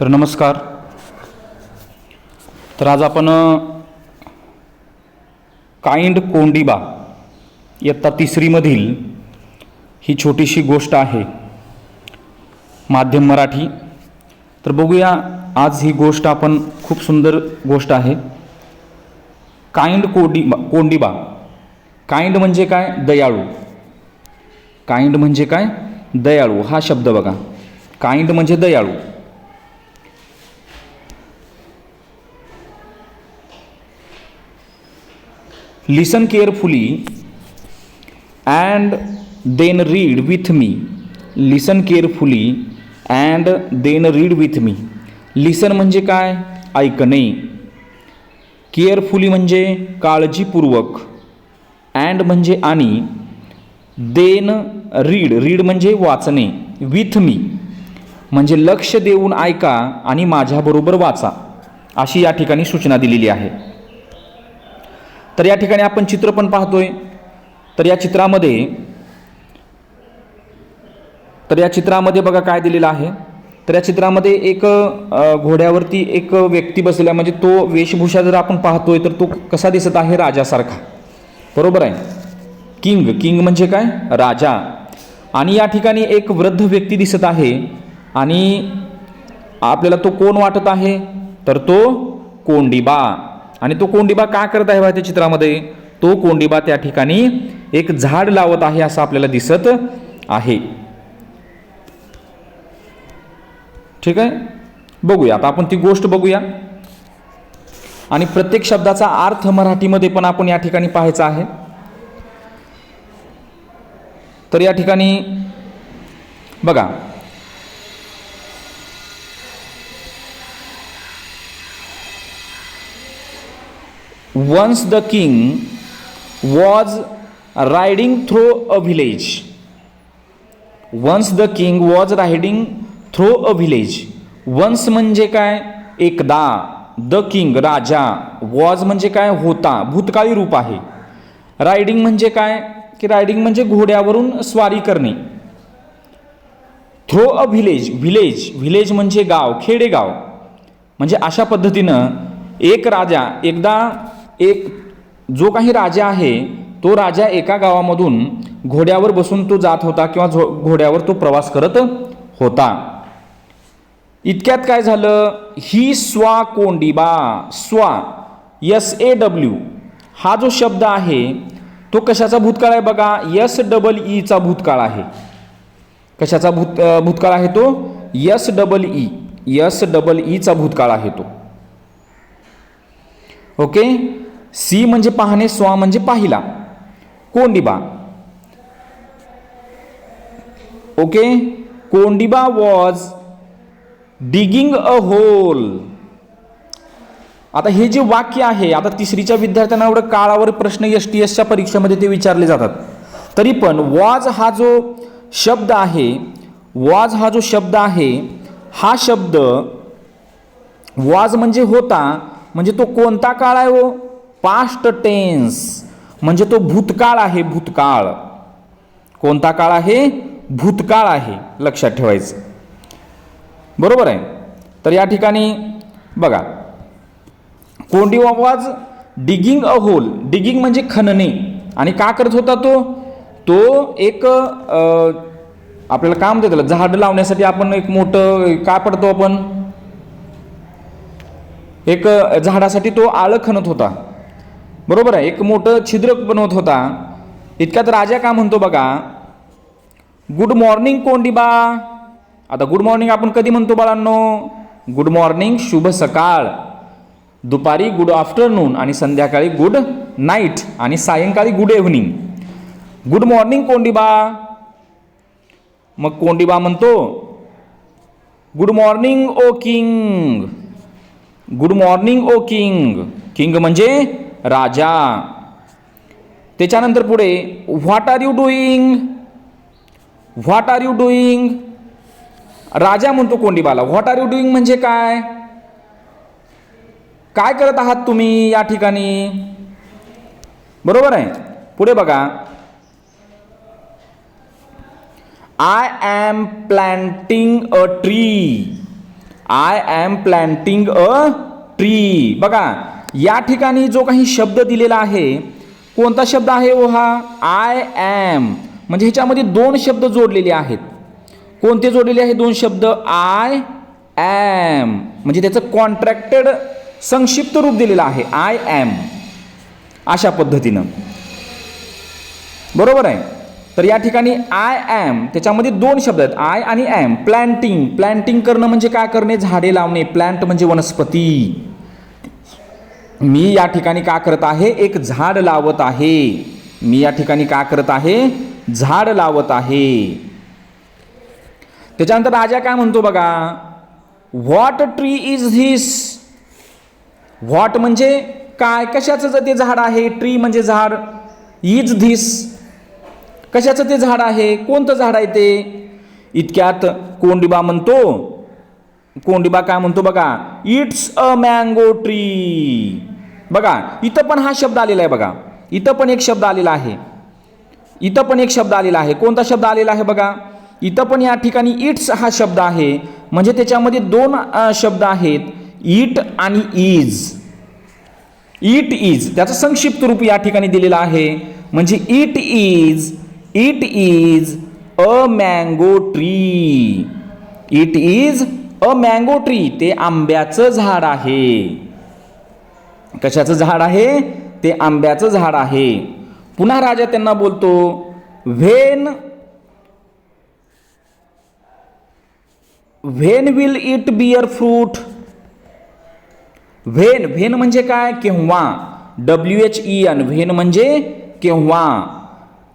तर नमस्कार. तर आज आपण काइंड कोंडिबा इयत्ता तिसरीमधील ही छोटीशी गोष्ट आहे. माध्यम मराठी. तर बघूया आज ही गोष्ट आपण खूप सुंदर गोष्ट आहे. काइंड कोडिबा कोंडिबा. काइंड म्हणजे काय? दयाळू. काइंड म्हणजे काय? दयाळू. हा शब्द बघा. काइंड म्हणजे दयाळू. Listen carefully and then read with me listen carefully and then read with me listen म्हणजे काय? ऐकणे. केअरफुली म्हणजे काळजीपूर्वक. अँड म्हणजे आणि. देन रीड रीड म्हणजे वाचणे. विथ मी म्हणजे लक्ष देऊन ऐका आणि माझ्याबरोबर वाचा. अशी या ठिकाणी सूचना दिलेली आहे. तर या ठिकाणी आपण चित्र पण पाहतोय. तर या चित्रामध्ये तर या चित्रामध्ये बघा काय दिलेलं आहे. तर या चित्रामध्ये एक घोड्यावरती एक व्यक्ती बसलेला म्हणजे तो वेशभूषा जर आपण पाहतोय तर तो कसा दिसत आहे? राजासारखा. बरोबर आहे? किंग. किंग म्हणजे काय? राजा. आणि या ठिकाणी एक वृद्ध व्यक्ती दिसत आहे. आणि आपल्याला तो कोण वाटत आहे? तर तो कोंडिबा. आणि तो कोंडिबा काय करत आहे बा त्या चित्रामध्ये? तो कोंडिबा त्या ठिकाणी एक झाड लावत आहे असं आपल्याला दिसत आहे. ठीक आहे? बघूया. आता आपण ती गोष्ट बघूया. आणि प्रत्येक शब्दाचा अर्थ मराठीमध्ये पण आपण या ठिकाणी पाहायचा आहे. तर या ठिकाणी बघा. Once the king was riding through a village once the king was riding through a village once म्हणजे काय? एकदा द किंग राजा वॉज म्हणजे काय? होता. भूतकाळी रूप आहे. रायडिंग म्हणजे काय? की रायडिंग म्हणजे घोड्यावरून स्वारी करणे. Throw a village village village म्हणजे गाव खेडेगाव. म्हणजे अशा पद्धतीनं एक राजा एकदा एक जो काही राजा आहे तो राजा एका गावामधून घोड्यावर बसून तो जात होता किंवा झो घोड्यावर तो प्रवास करत होता. इतक्यात काय झालं? ही स्वा कोंडीबा स्वा एस ए डब्ल्यू हा जो शब्द आहे तो कशाचा भूतकाळ आहे बघा? एस डबल ईचा भूतकाळ आहे. कशाचा भूत भूतकाळ आहे तो? S double E S double Icha भूतकाळ आहे तो. ओके? सी म्हणजे पाहणे स्वा म्हणजे पाहिला. Kondiba okay? Kondiba was digging a hole आता हे जे वाक्य आहे आता तिसरीच्या विद्यार्थ्यांना एवढं काळावर प्रश्न एस टी एसच्या परीक्षेमध्ये ते विचारले जातात. तरी पण वॉज हा जो शब्द आहे वॉज हा जो शब्द आहे हा शब्द वॉज म्हणजे होता म्हणजे तो कोणता काळ आहे हो? पास्ट टेन्स म्हणजे तो भूतकाळ आहे भूतकाळ. कोणता काळ आहे? भूतकाळ आहे लक्षात ठेवायचं. बरोबर आहे? तर या ठिकाणी बघा. कोंडी वाज डिगिंग अ होल डिगिंग म्हणजे खणणे आणि का करत होता तो? तो एक आपल्याला काम देत झाड लावण्यासाठी आपण एक मोठं काय पडतो आपण? एक झाडासाठी तो आळं खणत होता. बरोबर आहे. एक मोठं छिद्र बनवत होता. इतक्यात राजा का म्हणतो बघा गुड मॉर्निंग कोंडिबा. आता गुड मॉर्निंग आपण कधी म्हणतो बाळांनो? गुड मॉर्निंग शुभ सकाळ. दुपारी गुड आफ्टरनून आणि संध्याकाळी गुड नाईट आणि सायंकाळी good evening good morning Kondiba. मग कोंडिबा म्हणतो good morning O king. Good morning O king. King म्हणजे राजा. त्याच्यानंतर पुढे what are you doing what are you doing राजा म्हणतो कोंडीबाला व्हॉट आर यू डुईंग म्हणजे काय? काय करत आहात तुम्ही या ठिकाणी? बरोबर आहे? पुढे बघा. I am planting a tree I am planting a tree बघा. या ठिकाणी जो काही शब्द दिलेला आहे कोणता शब्द आहे ओ हा? आय ॲम म्हणजे ह्याच्यामध्ये दोन शब्द जोडलेले आहेत. कोणते जोडलेले आहे दोन शब्द? आय ॲम म्हणजे त्याचं कॉन्ट्रॅक्टेड संक्षिप्त रूप दिलेलं आहे. आय ॲम अशा पद्धतीनं. बरोबर आहे? तर या ठिकाणी आय ॲम त्याच्यामध्ये दोन शब्द आहेत. आय आणि ॲम प्लॅन्टिंग प्लॅन्टिंग करणं म्हणजे काय? करणे झाडे लावणे. प्लॅन्ट म्हणजे वनस्पती. मी या ठिकाणी का करत आहे? एक झाड लावत आहे. मी या ठिकाणी का करत आहे? झाड लावत आहे. त्याच्यानंतर राजा काय म्हणतो बघा? What tree is this what म्हणजे काय? कशाचं ते झाड आहे? ट्री म्हणजे झाड. इज धिस कशाचं ते झाड आहे? कोणतं झाड आहे ते? इतक्यात कोंडिबा म्हणतो. कोंडिबा काय म्हणतो बघा? इट्स अ मँगो ट्री बघा इथं पण हा शब्द आलेला आहे बघा. इथं पण एक शब्द आलेला आहे. इथं पण एक शब्द आलेला आहे. कोणता शब्द आलेला आहे बघा? इथं पण या ठिकाणी इट्स हा शब्द आहे. म्हणजे त्याच्यामध्ये दोन शब्द आहेत. इट आणि इज इट इज त्याचं संक्षिप्त रूप या ठिकाणी दिलेलं आहे. म्हणजे it is it is a mango tree. It is a mango tree. ते आंब्याचं झाड आहे. कशाचं झाड आहे? ते आंब्याचं झाड आहे. पुन्हा राजा त्यांना बोलतो when when will it bear fruit? When when म्हणजे काय? केव्हा? W H E N when म्हणजे केव्हा?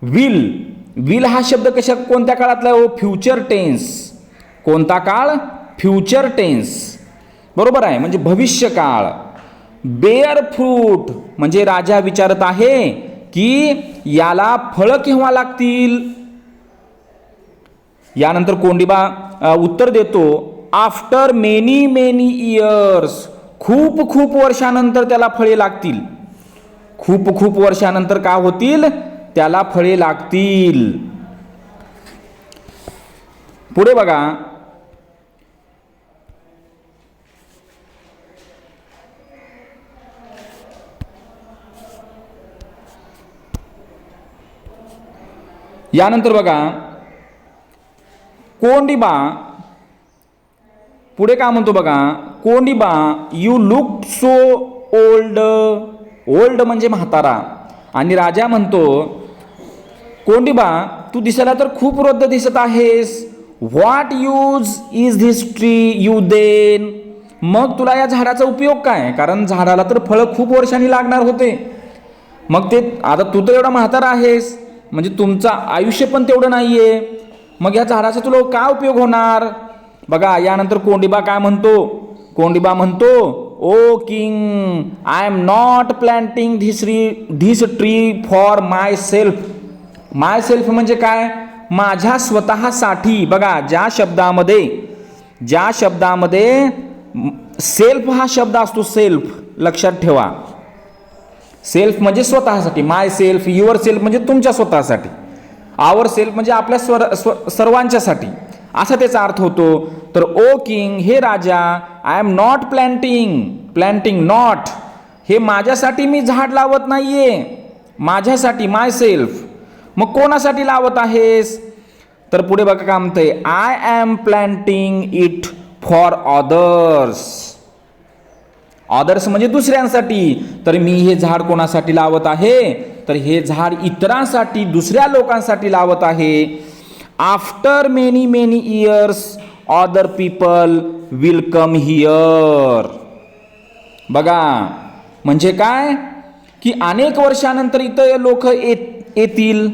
विल विल हा शब्द कशा कोणत्या काळातला हो फ्युचर टेन्स. कोणता काळ? Future tense. बरोबर आहे? म्हणजे भविष्य काळ बेअर फ्रूट म्हणजे राजा विचारत आहे की याला फळं केव्हा लागतील? यानंतर कोंडिबा उत्तर देतो आफ्टर मेनी मेनी इयर्स खूप खूप वर्षानंतर त्याला फळे लागतील. खूप खूप वर्षानंतर का होतील? त्याला फळे लागतील. पुढे बघा यानंतर बघा. कोंडिबा पुढे काय म्हणतो बघा? Kondiba you look so old old म्हणजे म्हातारा. आणि राजा म्हणतो कोंडिबा तू दिसायला तर खूप वृद्ध दिसत आहेस. What use is this tree you then मग तुला या झाडाचा उपयोग काय? कारण झाडाला तर फळं खूप वर्षांनी लागणार होते. मग ते आता तू तर एवढा म्हातारा आहेस. म्हणजे तुमचं आयुष्य पण तेवढं नाही आहे मग या झाडाचा तुला काय उपयोग होणार? बघा यानंतर कोंडिबा काय म्हणतो? कोंडिबा म्हणतो O king I am not planting this tree this tree for myself myself म्हणजे काय? माझ्या स्वतःसाठी. बघा ज्या शब्दामध्ये ज्या शब्दामध्ये सेल्फ हा शब्द असतो सेल्फ लक्षात ठेवा. सेल्फ म्हणजे स्वतःसाठी माय सेल्फ युअर सेल्फ म्हणजे तुमच्या स्वतःसाठी. आवर सेल्फ म्हणजे आपल्या स्वर स्व सर्वांच्यासाठी. असा त्याचा अर्थ होतो तर ओ किंग हे राजा I am not planting planting not. हे माझ्यासाठी मी झाड लावत नाही आहे माझ्यासाठी माय सेल्फ. मग कोणासाठी लावत आहेस? तर पुढे बघा काय म्हणतंय I am planting it for others आदर्श म्हणजे दुसऱ्यांसाठी. तर मी हे झाड कोणासाठी लावत आहे? तर हे झाड इतरांसाठी दुसऱ्या लोकांसाठी लावत आहे. After many many years other people will come here बघा म्हणजे काय? की अनेक वर्षानंतर इथं लोक येत येतील.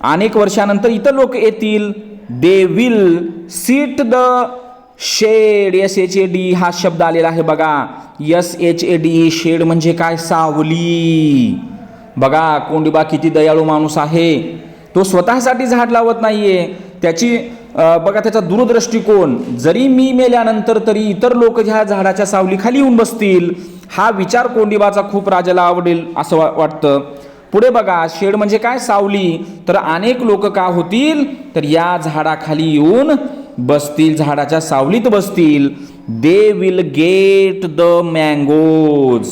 अनेक वर्षानंतर इथं लोक येतील. They will sit the shade S H A D हा शब्द आलेला आहे बघा. S H A D shade म्हणजे काय? सावली. बघा कोंडिबा किती दयाळू माणूस आहे. तो स्वतःसाठी झाड लावत नाहीये. त्याची बघा त्याचा दूरदृष्टिकोन. जरी मी मेल्यानंतर तरी इतर लोक ह्या झाडाच्या सावलीखाली येऊन बसतील. हा विचार कोंडिबाचा खूप राजाला आवडेल असं वा- वाटतं. पुढे बघा शेड म्हणजे काय? सावली. तर अनेक लोक का होतील? तर या झाडाखाली येऊन बसतील झाडाच्या सावलीत बसतील. They will get the mangoes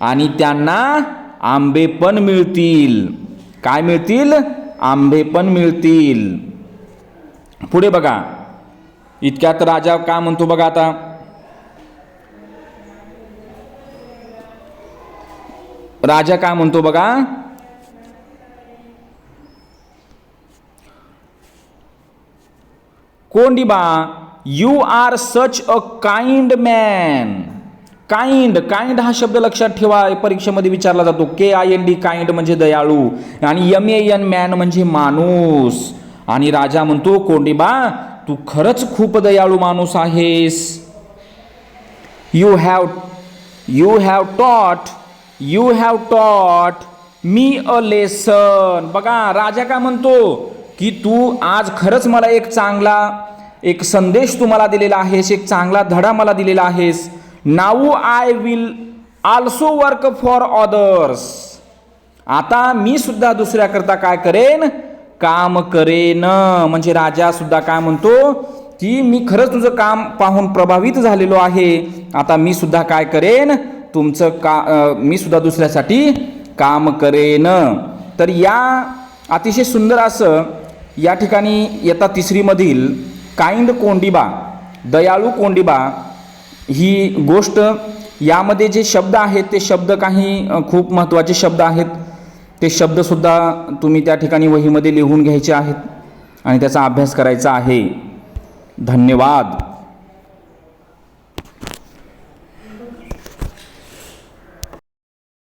आणि त्यांना आंबे पण मिळतील. काय मिळतील? आंबे पण मिळतील. पुढे बघा. इतक्यात राजा का म्हणतो बघा आता? राजा काय म्हणतो बघा? Kondiba you are such a kind man kind kind हा शब्द लक्षात ठेवा. परीक्षेमध्ये विचारला जातो. K I N D kind म्हणजे दयाळू आणि एम ए एन मॅन म्हणजे माणूस. आणि राजा म्हणतो कोंडिबा तू खरंच खूप दयाळू माणूस आहेस. You have you have taught you have taught me a lesson बघा राजा काय म्हणतो? की तू आज खरंच मला एक चांगला एक संदेश तू मला दिलेला आहेस एक चांगला धडा मला दिलेला आहेस. Now I will also work for others आता मी सुद्धा दुसऱ्याकरता काय करेन? काम करेन. म्हणजे राजा सुद्धा काय म्हणतो? की मी खरंच तुझं काम पाहून प्रभावित झालेलो आहे. आता मी सुद्धा काय करेन? तुमचं का मी सुद्धा दुसऱ्यासाठी काम करेन. तर या अतिशय सुंदर असं या ठिकाणी येता तिसरीमधील काइंड कोंडिबा दयाळू कोंडिबा ही गोष्ट यामध्ये जे शब्द आहेत ते शब्द काही खूप महत्त्वाचे शब्द आहेत. ते शब्दसुद्धा तुम्ही त्या ठिकाणी वहीमध्ये लिहून घ्यायचे आहेत आणि त्याचा अभ्यास करायचा आहे. धन्यवाद.